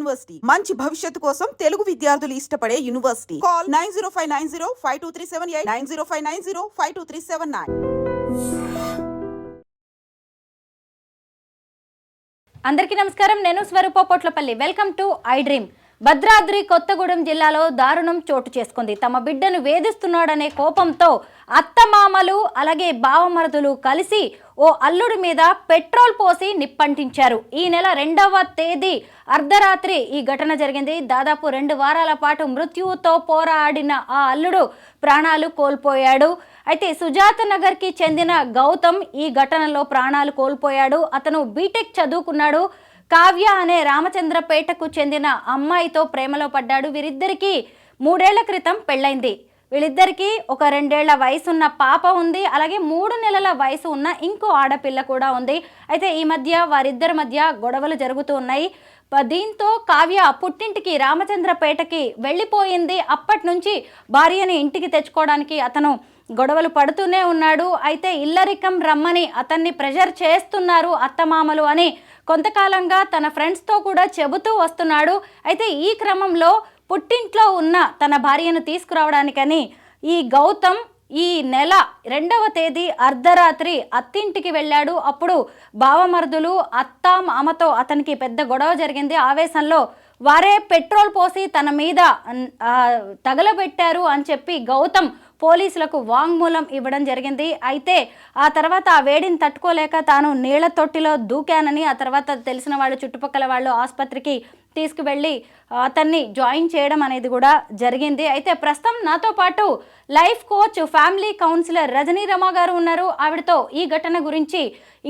University. మంచి భవిష్యత్తు కోసం తెలుగు విద్యార్థులు ఇష్టపడే university. Call nine zero five nine zero five two three seven eight nine zero five nine zero five two three seven nine. అందరికీ నమస్కారం. నేను Swaroopa Potlapalli. Welcome to I dream. Bhadradri Kothagudem జిల్లాలో దారుణం చోటు చేసుకుంది. తమ బిడ్డను వేధిస్తున్నాడనే కోపంతో అత్తమామలు అలాగే బావమరుదులు కలిసి ఓ అల్లుడి మీద పెట్రోల్ పోసి నిప్పంటించారు. ఈ నెల రెండవ తేదీ అర్ధరాత్రి ఈ ఘటన జరిగింది. దాదాపు రెండు వారాల పాటు మృత్యువుతో పోరాడిన ఆ అల్లుడు ప్రాణాలు కోల్పోయాడు. అయితే సుజాత నగర్కి చెందిన గౌతమ్ ఈ ఘటనలో ప్రాణాలు కోల్పోయాడు. అతను బీటెక్ చదువుకున్నాడు. కావ్య అనే రామచంద్రపేటకు చెందిన అమ్మాయితో ప్రేమలో పడ్డాడు. వీరిద్దరికీ మూడేళ్ళ క్రితం పెళ్ళైంది. వీళ్ళిద్దరికీ ఒక రెండేళ్ళ వయసున్న పాప ఉంది. అలాగే మూడు నెలల వయసు ఉన్న ఇంకో ఆడపిల్ల కూడా ఉంది. అయితే ఈ మధ్య వారిద్దరి మధ్య గొడవలు జరుగుతూ ఉన్నాయి. దీంతో కావ్య పుట్టింటికి రామచంద్రపేటకి వెళ్ళిపోయింది. అప్పటి నుంచి భార్యని ఇంటికి తెచ్చుకోవడానికి అతను గొడవలు పడుతూనే ఉన్నాడు. అయితే ఇల్లరికం రమ్మని అతన్ని ప్రెషర్ చేస్తున్నారు అత్తమామలు అని కొంతకాలంగా తన ఫ్రెండ్స్తో కూడా చెబుతూ వస్తున్నాడు. అయితే ఈ క్రమంలో పుట్టింట్లో ఉన్న తన భార్యను తీసుకురావడానికని ఈ గౌతమ్ ఈ నెల రెండవ తేదీ అర్ధరాత్రి అత్తింటికి వెళ్ళాడు. అప్పుడు బావమరుదులు అత్త మామతో అతనికి పెద్ద గొడవ జరిగింది. ఆవేశంలో వారే పెట్రోల్ పోసి తన మీద తగలబెట్టారు అని చెప్పి గౌతమ్ పోలీసులకు వాంగ్మూలం ఇవ్వడం జరిగింది. అయితే ఆ తర్వాత ఆ వేడిని తట్టుకోలేక తాను నీళ్ళ తొట్టిలో దూకానని ఆ తర్వాత తెలిసిన వాళ్ళు చుట్టుపక్కల వాళ్ళు ఆసుపత్రికి తీసుకువెళ్ళి అతన్ని జాయిన్ చేయడం అనేది కూడా జరిగింది. అయితే ప్రస్తుతం నాతో పాటు life coach family counsellor Rajani Rama గారు ఉన్నారు. ఆవిడతో ఈ ఘటన గురించి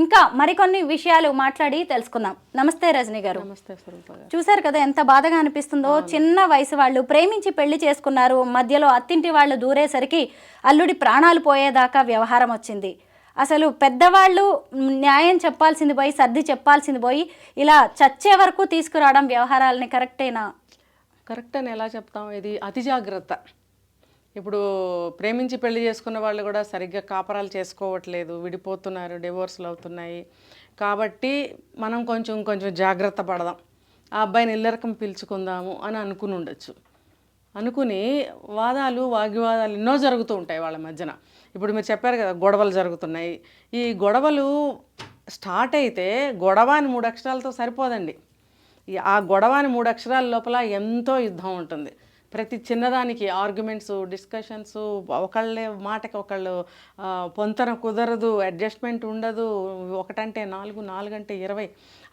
ఇంకా మరికొన్ని విషయాలు మాట్లాడి తెలుసుకుందాం. నమస్తే రజనీ గారు. చూశారు కదా ఎంత బాధగా అనిపిస్తుందో. చిన్న వయసు వాళ్ళు ప్రేమించి పెళ్ళి చేసుకున్నారు. మధ్యలో అత్తింటి వాళ్ళు దూరేసరికి అల్లుడి ప్రాణాలు పోయేదాకా వ్యవహారం వచ్చింది. అసలు పెద్దవాళ్ళు న్యాయం చెప్పాల్సింది పోయి సర్ది చెప్పాల్సింది పోయి ఇలా చచ్చే వరకు తీసుకురావడం వ్యవహారాలని కరెక్టేనా? కరెక్ట్ అని ఎలా చెప్తాం? ఇది అతి జాగ్రత్త. ఇప్పుడు ప్రేమించి పెళ్ళి చేసుకున్న వాళ్ళు కూడా సరిగ్గా కాపరాలు చేసుకోవట్లేదు విడిపోతున్నారు డివోర్స్లు అవుతున్నాయి. కాబట్టి మనం కొంచెం కొంచెం జాగ్రత్త పడదాం. ఆ అబ్బాయిని ఇల్లరకం పిలుచుకుందాము అని అనుకుని ఉండొచ్చు. అనుకుని వాదాలు వాగ్వివాదాలు ఎన్నో జరుగుతూ ఉంటాయి వాళ్ళ మధ్యన. ఇప్పుడు మీరు చెప్పారు కదా గొడవలు జరుగుతున్నాయి. ఈ గొడవలు స్టార్ట్ అయితే గొడవ అని మూడు అక్షరాలతో సరిపోదండి. ఆ గొడవ అని మూడు అక్షరాల లోపల ఎంతో యుద్ధం ఉంటుంది. ప్రతి చిన్నదానికి ఆర్గ్యుమెంట్స్ డిస్కషన్స్ ఒకళ్ళే మాటకి ఒకళ్ళు పొంతన కుదరదు అడ్జస్ట్మెంట్ ఉండదు ఒకటంటే నాలుగు నాలుగంటే ఇరవై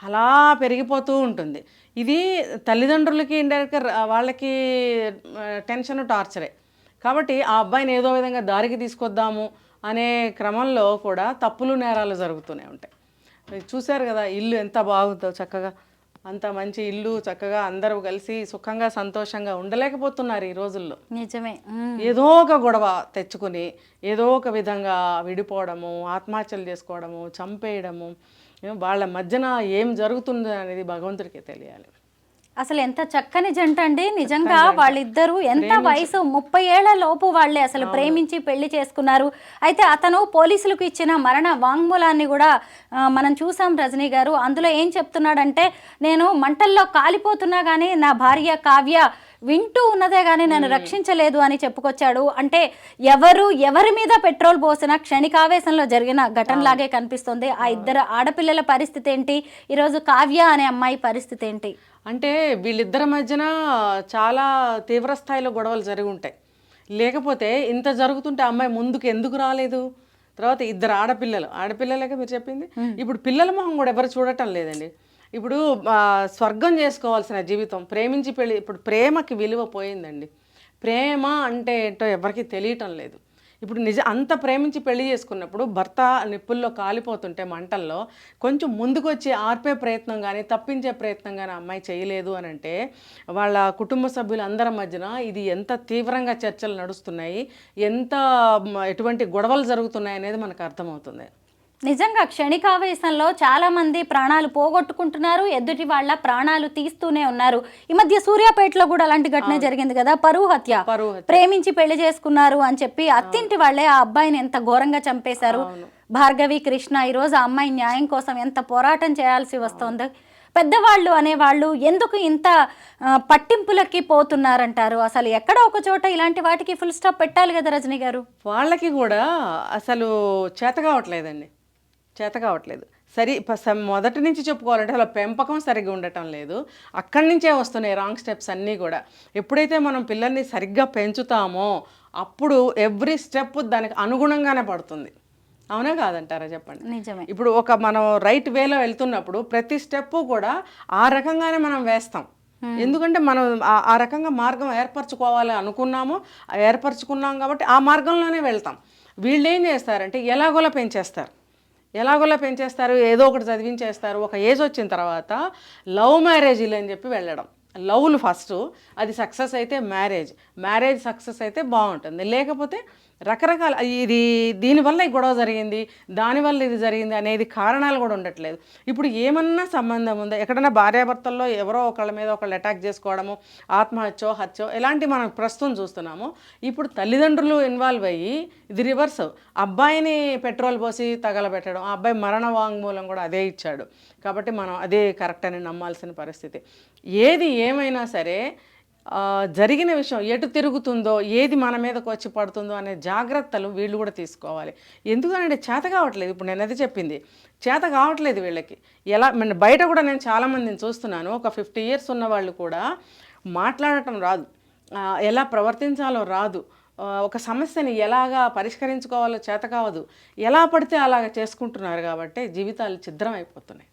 అలా పెరిగిపోతూ ఉంటుంది. ఇది తల్లిదండ్రులకి ఇండైరెక్ట్గా వాళ్ళకి టెన్షన్ టార్చరే. కాబట్టి ఆ అబ్బాయిని ఏదో విధంగా దారికి తీసుకొద్దాము అనే క్రమంలో కూడా తప్పులు నేరాలు జరుగుతూనే ఉంటాయి. చూశారు కదా ఇల్లు ఎంత బాగుందో చక్కగా అంత మంచి ఇల్లు చక్కగా అందరూ కలిసి సుఖంగా సంతోషంగా ఉండలేకపోతున్నారు ఈ రోజుల్లో. నిజమే. ఏదో ఒక గొడవ తెచ్చుకుని ఏదో ఒక విధంగా విడిపోవడము ఆత్మహత్యలు చేసుకోవడము చంపేయడము వాళ్ళ మధ్యన ఏం జరుగుతుందో అనేది భగవంతుడికే తెలియాలి. అసలు ఎంత చక్కని జంట అండి. నిజంగా వాళ్ళిద్దరూ ఎంత వయసు? ముప్పై ఏళ్ళ లోపు వాళ్ళే అసలు ప్రేమించి పెళ్ళి చేసుకున్నారు. అయితే అతను పోలీసులకు ఇచ్చిన మరణ వాంగ్మూలాన్ని కూడా మనం చూసాం రజనీ గారు. అందులో ఏం చెప్తున్నాడంటే నేను మంటల్లో కాలిపోతున్నా కానీ నా భార్య కావ్య వింటూ ఉన్నదే కానీ నన్ను రక్షించలేదు అని చెప్పుకొచ్చాడు. అంటే ఎవరు ఎవరి మీద పెట్రోల్ పోసిన క్షణికావేశంలో జరిగిన ఘటనలాగే కనిపిస్తుంది. ఆ ఇద్దరు ఆడపిల్లల పరిస్థితి ఏంటి? ఈరోజు కావ్య అనే అమ్మాయి పరిస్థితి ఏంటి? అంటే వీళ్ళిద్దరి మధ్యన చాలా తీవ్ర స్థాయిలో గొడవలు జరిగి ఉంటాయి. లేకపోతే ఇంత జరుగుతుంటే అమ్మాయి ముందుకు ఎందుకు రాలేదు? తర్వాత ఇద్దరు ఆడపిల్లలు ఆడపిల్లలకే మీరు చెప్పింది. ఇప్పుడు పిల్లల మొహం కూడా ఎవరు చూడటం లేదండి. ఇప్పుడు స్వర్గం చేసుకోవాల్సిన జీవితం ప్రేమించి పెళ్ళి ఇప్పుడు ప్రేమకి విలువ పోయిందండి. ప్రేమ అంటే ఏంటో ఎవరికి తెలియటం లేదు. ఇప్పుడు నిజ అంత ప్రేమించి పెళ్ళి చేసుకున్నప్పుడు భర్త నిప్పుల్లో కాలిపోతుంటే మంటల్లో కొంచెం ముందుకు వచ్చి ఆర్పే ప్రయత్నం కానీ తప్పించే ప్రయత్నం కానీ అమ్మాయి చేయలేదు అని అంటే వాళ్ళ కుటుంబ సభ్యులు అందరి మధ్యన ఇది ఎంత తీవ్రంగా చర్చలు నడుస్తున్నాయి ఎంత ఎటువంటి గొడవలు జరుగుతున్నాయి అనేది మనకు అర్థమవుతుంది. నిజంగా క్షణికావేశంలో చాలా మంది ప్రాణాలు పోగొట్టుకుంటున్నారు ఎదుటి వాళ్ళ ప్రాణాలు తీస్తూనే ఉన్నారు. ఈ మధ్య సూర్యాపేటలో కూడా అలాంటి ఘటన జరిగింది కదా పరువు హత్య. ప్రేమించి పెళ్ళి చేసుకున్నారు అని చెప్పి అత్తింటి వాళ్ళే ఆ అబ్బాయిని ఎంత ఘోరంగా చంపేశారు. భార్గవి కృష్ణ ఈ రోజు ఆ అమ్మాయి న్యాయం కోసం ఎంత పోరాటం చేయాల్సి వస్తోంది. పెద్దవాళ్ళు అనేవాళ్ళు ఎందుకు ఇంత పట్టింపులకి పోతున్నారంటారు? అసలు ఎక్కడో ఒక చోట ఇలాంటి వాటికి ఫుల్ స్టాప్ పెట్టాలి కదా రజనీ గారు? వాళ్ళకి కూడా అసలు చేత కావట్లేదండి చేత కావట్లేదు. సరి మొదటి నుంచి చెప్పుకోవాలంటే అలా పెంపకం సరిగ్గా ఉండటం లేదు. అక్కడి నుంచే వస్తున్నాయి రాంగ్ స్టెప్స్ అన్నీ కూడా. ఎప్పుడైతే మనం పిల్లల్ని సరిగ్గా పెంచుతామో అప్పుడు ఎవ్రీ స్టెప్ దానికి అనుగుణంగానే పడుతుంది. అవునా కాదంటారా చెప్పండి? నిజమే. ఇప్పుడు ఒక మనం రైట్ వేలో వెళ్తున్నప్పుడు ప్రతి స్టెప్ కూడా ఆ రకంగానే మనం వేస్తాం. ఎందుకంటే మనం ఆ- రకంగా మార్గం ఏర్పరచుకోవాలి అనుకున్నాము ఏర్పరచుకున్నాం కాబట్టి ఆ మార్గంలోనే వెళ్తాం. వీళ్ళు ఏం చేస్తారంటే ఎలాగోలా పెంచేస్తారు. ఎలాగోలా పెంచేస్తారు ఏదో ఒకటి చదివించేస్తారు. ఒక ఏజ్ వచ్చిన తర్వాత లవ్ మ్యారేజీలు అని చెప్పి వెళ్ళడం. లవ్లు ఫస్ట్ అది సక్సెస్ అయితే మ్యారేజ్. మ్యారేజ్ సక్సెస్ అయితే బాగుంటుంది. లేకపోతే రకరకాల ఇది దీనివల్ల ఈ గొడవ జరిగింది దానివల్ల ఇది జరిగింది అనేది కారణాలు కూడా ఉండట్లేదు. ఇప్పుడు ఏమన్నా సంబంధం ఉందా? ఎక్కడైనా భార్యాభర్తల్లో ఎవరో ఒకళ్ళ మీద ఒకళ్ళు అటాక్ చేసుకోవడము ఆత్మహత్యో హత్యో ఇలాంటి మనం ప్రస్తుతం చూస్తున్నాము. ఇప్పుడు తల్లిదండ్రులు ఇన్వాల్వ్ అయ్యి ఇది రివర్స్ అబ్బాయిని పెట్రోల్ పోసి తగలబెట్టడం ఆ అబ్బాయి మరణ వాంగ్మూలం కూడా అదే ఇచ్చాడు. కాబట్టి మనం అదే కరెక్ట్ అని నమ్మాల్సిన పరిస్థితి. ఏది ఏమైనా సరే జరిగిన విషయం ఎటు తిరుగుతుందో ఏది మన మీదకి వచ్చి పడుతుందో అనే జాగ్రత్తలు వీళ్ళు కూడా తీసుకోవాలి. ఎందుకనంటే చేత కావట్లేదు. ఇప్పుడు నేను అది చెప్పింది చేత కావట్లేదు వీళ్ళకి. ఎలా బయట కూడా నేను చాలామందిని చూస్తున్నాను. ఒక ఫిఫ్టీ ఇయర్స్ ఉన్న వాళ్ళు కూడా మాట్లాడటం రాదు. ఎలా ప్రవర్తించాలో రాదు. ఒక సమస్యని ఎలాగా పరిష్కరించుకోవాలో చేత కావదు. ఎలా పడితే అలాగ చేసుకుంటున్నారు కాబట్టి జీవితాలు ఛిద్రం అయిపోతున్నాయి.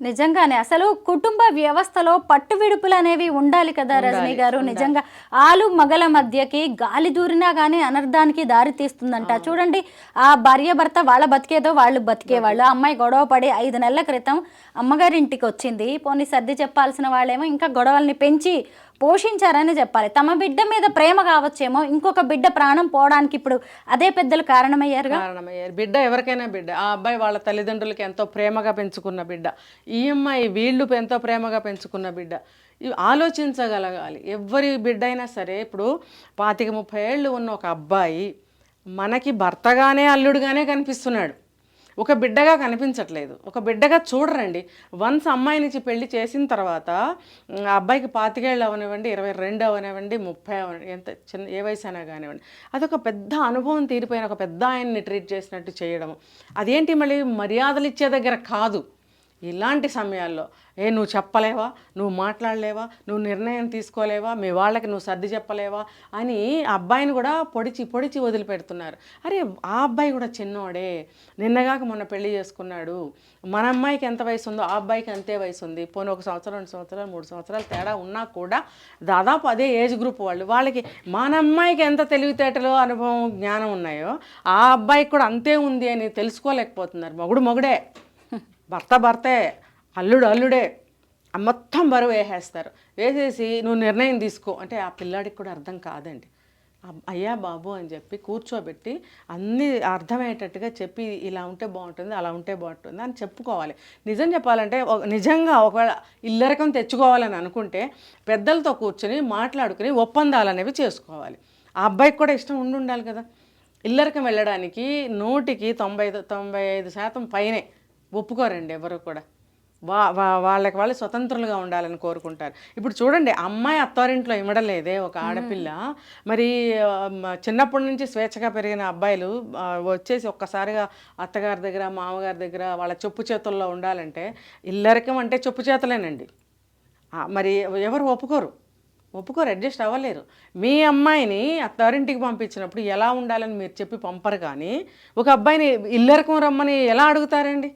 నిజంగానే అసలు కుటుంబ వ్యవస్థలో పట్టు విడుపులు అనేవి ఉండాలి కదా రజనీ గారు. నిజంగా ఆలు మగల మధ్యకి గాలి దూరినా గానీ అనర్థానికి దారి తీస్తుందంట. చూడండి ఆ భార్య భర్త వాళ్ళ బతికేదో వాళ్ళు బతికేవాళ్ళు. అమ్మాయి గొడవ పడి ఐదు నెలల క్రితం అమ్మగారి ఇంటికి వచ్చింది పోనీ సర్ది చెప్పాల్సిన వాళ్ళేమో ఇంకా గొడవల్ని పెంచి పోషించారని చెప్పాలి. తమ బిడ్డ మీద ప్రేమ కావచ్చేమో ఇంకొక బిడ్డ ప్రాణం పోవడానికి ఇప్పుడు అదే పెద్దలు కారణమయ్యారు కారణమయ్యారు. బిడ్డ ఎవరికైనా బిడ్డ. ఆ అబ్బాయి వాళ్ళ తల్లిదండ్రులకి ఎంతో ప్రేమగా పెంచుకున్న బిడ్డ. ఈ అమ్మాయి వీళ్ళు ఎంతో ప్రేమగా పెంచుకున్న బిడ్డ. ఇవి ఆలోచించగలగాలి. ఎవరి బిడ్డ అయినా సరే ఇప్పుడు పాతిక ముప్పై ఏళ్ళు ఉన్న ఒక అబ్బాయి మనకి భర్తగానే అల్లుడుగానే కనిపిస్తున్నాడు. ఒక బిడ్డగా కనిపించట్లేదు. ఒక బిడ్డగా చూడరండి. వన్స్ అమ్మాయి నుంచి పెళ్ళి చేసిన తర్వాత ఆ అబ్బాయికి పాతికేళ్ళు అవనివ్వండి ఇరవై రెండు అవనివ్వండి ముప్పై అవనివ్వండి ఎంత చిన్న ఏ వయసు అయినా కానివ్వండి. అదొక పెద్ద అనుభవం తీరిపోయిన ఒక పెద్ద ఆయన్ని ట్రీట్ చేసినట్టు చేయడం అదేంటి మళ్ళీ మర్యాదలు ఇచ్చే దగ్గర కాదు. ఇలాంటి సమయాల్లో ఏ నువ్వు చెప్పలేవా? నువ్వు మాట్లాడలేవా? నువ్వు నిర్ణయం తీసుకోలేవా? మీ వాళ్ళకి నువ్వు సర్ది చెప్పలేవా? అని ఆ అబ్బాయిని కూడా పొడిచి పొడిచి వదిలిపెడుతున్నారు. అరే ఆ అబ్బాయి కూడా చిన్నోడే. నిన్నగాక మొన్న పెళ్ళి చేసుకున్నాడు. మన అమ్మాయికి ఎంత వయసు ఉందో ఆ అబ్బాయికి అంతే వయసు ఉంది పోనీ ఒక సంవత్సరం రెండు సంవత్సరాలు మూడు సంవత్సరాలు తేడా ఉన్నా కూడా దాదాపు అదే ఏజ్ గ్రూప్ వాళ్ళు. వాళ్ళకి మన అమ్మాయికి ఎంత తెలివితేటలు అనుభవం జ్ఞానం ఉన్నాయో ఆ అబ్బాయికి కూడా అంతే ఉంది అని తెలుసుకోలేకపోతున్నారు. మొగుడు మొగుడే. భర్త భర్తే అల్లుడు అల్లుడే. మొత్తం బరువు వేసేస్తారు. వేసేసి నువ్వు నిర్ణయం తీసుకో. అంటే ఆ పిల్లాడికి కూడా అర్థం కాదండి. అయ్యా బాబు అని చెప్పి కూర్చోబెట్టి అన్నీ అర్థమయ్యేటట్టుగా చెప్పి ఇలా ఉంటే బాగుంటుంది అలా ఉంటే బాగుంటుంది అని చెప్పుకోవాలి. నిజం చెప్పాలంటే ఒక- నిజంగా ఒకవేళ ఇల్లరకం తెచ్చుకోవాలని అనుకుంటే పెద్దలతో కూర్చొని మాట్లాడుకుని ఒప్పందాలు అనేవి చేసుకోవాలి. ఆ అబ్బాయికి కూడా ఇష్టం ఉండి ఉండాలి కదా. ఇల్లరకం వెళ్ళడానికి నూటికి తొంభై ఐదు- తొంభై ఐదు శాతం పైనే ఒప్పుకోరండి ఎవరు కూడా. వా వా- వాళ్ళకి వాళ్ళు స్వతంత్రులుగా ఉండాలని కోరుకుంటారు. ఇప్పుడు చూడండి అమ్మాయి అత్తారింట్లో ఇమ్మడలేదే ఒక ఆడపిల్ల. మరి చిన్నప్పటి నుంచి స్వేచ్ఛగా పెరిగిన అబ్బాయిలు వచ్చేసి ఒక్కసారిగా అత్తగారి దగ్గర మామగారి దగ్గర వాళ్ళ చెప్పు చేతుల్లో ఉండాలంటే ఇల్లరికం అంటే చెప్పు చేతులేనండి. మరి ఎవరు ఒప్పుకోరు. ఒప్పుకోరు అడ్జస్ట్ అవ్వలేరు. మీ అమ్మాయిని అత్తారింటికి పంపించినప్పుడు ఎలా ఉండాలని మీరు చెప్పి పంపరు కానీ ఒక అబ్బాయిని ఇల్లరకం రమ్మని ఎలా అడుగుతారండి?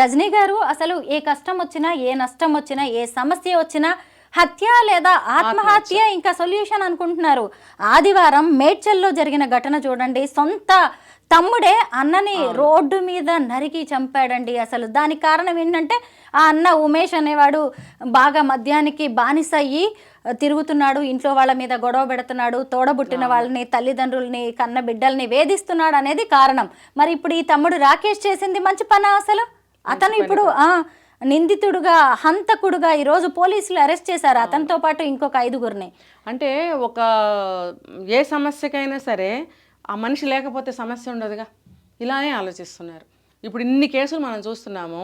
రజనీ గారు అసలు ఏ కష్టం వచ్చినా ఏ నష్టం వచ్చినా ఏ సమస్య వచ్చినా హత్య లేదా ఆత్మహత్య ఇంకా సొల్యూషన్ అనుకుంటున్నారు. ఆదివారం మేడ్చల్లో జరిగిన ఘటన చూడండి. సొంత తమ్ముడే అన్నని రోడ్డు మీద నరికి చంపాడండి. అసలు దానికి కారణం ఏంటంటే ఆ అన్న ఉమేష్ అనేవాడు బాగా మద్యానికి బానిస అయ్యి తిరుగుతున్నాడు ఇంట్లో వాళ్ళ మీద గొడవ పెడుతున్నాడు తోడబుట్టిన వాళ్ళని తల్లిదండ్రుల్ని కన్న బిడ్డల్ని వేధిస్తున్నాడు అనేది కారణం. మరి ఇప్పుడు ఈ తమ్ముడు రాకేష్ చేసింది మంచి పని అసలు? అతను ఇప్పుడు నిందితుడుగా హంతకుడుగా ఈరోజు పోలీసులు అరెస్ట్ చేశారు. అతనితో పాటు ఇంకొక ఐదుగురిని. అంటే ఒక ఏ సమస్యకైనా సరే ఆ మనిషి లేకపోతే సమస్య ఉండదుగా. ఇలానే ఆలోచిస్తున్నారు. ఇప్పుడు ఇన్ని కేసులు మనం చూస్తున్నాము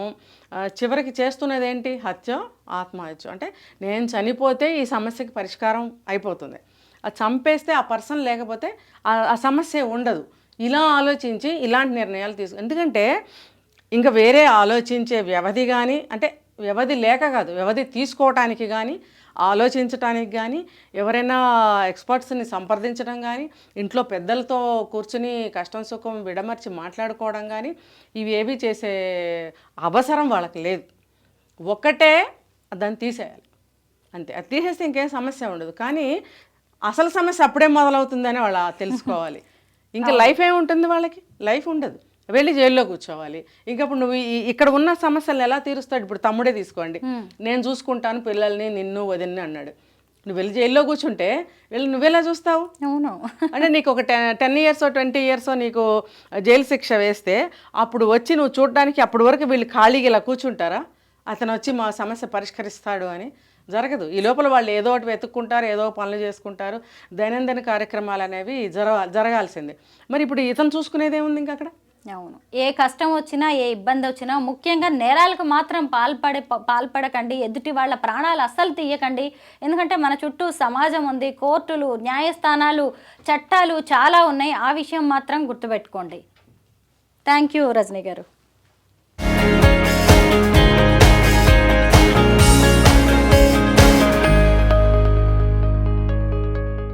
చివరికి చేస్తున్నది ఏంటి హత్య ఆత్మహత్య. అంటే నేను చనిపోతే ఈ సమస్యకి పరిష్కారం అయిపోతుంది. అది చంపేస్తే ఆ పర్సన్ లేకపోతే ఆ ఆ సమస్య ఉండదు. ఇలా ఆలోచించి ఇలాంటి నిర్ణయాలు తీసుకు ఎందుకంటే ఇంకా వేరే ఆలోచించే వ్యవధి కానీ అంటే వ్యవధి లేక కాదు వ్యవధి తీసుకోవటానికి కానీ ఆలోచించటానికి కానీ ఎవరైనా ఎక్స్పర్ట్స్ని సంప్రదించడం కానీ ఇంట్లో పెద్దలతో కూర్చుని కష్టం సుఖం విడమర్చి మాట్లాడుకోవడం కానీ ఇవి ఏవి చేసే అవసరం వాళ్ళకి లేదు. ఒక్కటే దాన్ని తీసేయాలి. అంతే. అది తీసేస్తే ఇంకేం సమస్య ఉండదు. కానీ అసలు సమస్య అప్పుడే మొదలవుతుందని వాళ్ళు తెలుసుకోవాలి. ఇంకా లైఫ్ ఏముంటుంది వాళ్ళకి? లైఫ్ ఉండదు. వెళ్ళి జైల్లో కూర్చోవాలి. ఇంకప్పుడు నువ్వు ఈ- ఇక్కడ ఉన్న సమస్యలు ఎలా తీరుస్తాడు? ఇప్పుడు తమ్ముడే తీసుకోండి. నేను చూసుకుంటాను పిల్లల్ని నిన్ను వదిన్ని అన్నాడు. నువ్వు వెళ్ళి జైల్లో కూర్చుంటే వెళ్ళి నువ్వెలా చూస్తావు? అవును. అంటే నీకు ఒక ten ten years twenty years నీకు జైలు శిక్ష వేస్తే అప్పుడు వచ్చి నువ్వు చూడడానికి అప్పటి వరకు వీళ్ళు ఖాళీగా ఇలా కూర్చుంటారా? అతను వచ్చి మా సమస్య పరిష్కరిస్తాడు అని. జరగదు. ఈ లోపల వాళ్ళు ఏదో ఒకటి వెతుక్కుంటారు ఏదో పనులు చేసుకుంటారు. దైనందిన కార్యక్రమాలు అనేవి జరగ జరగాల్సిందే. మరి ఇప్పుడు ఇతను చూసుకునేది ఏముంది ఇంకా అక్కడ? అవును. ఏ కష్టం వచ్చినా ఏ ఇబ్బంది వచ్చినా ముఖ్యంగా నేరాలకు మాత్రం పాల్పడే ప- పాల్పడకండి. ఎదుటి వాళ్ళ ప్రాణాలు అస్సలు తీయకండి. ఎందుకంటే మన చుట్టూ సమాజం ఉంది కోర్టులు న్యాయస్థానాలు చట్టాలు చాలా ఉన్నాయి. ఆ విషయం మాత్రం గుర్తుపెట్టుకోండి. థ్యాంక్ యూ రజనీ గారు.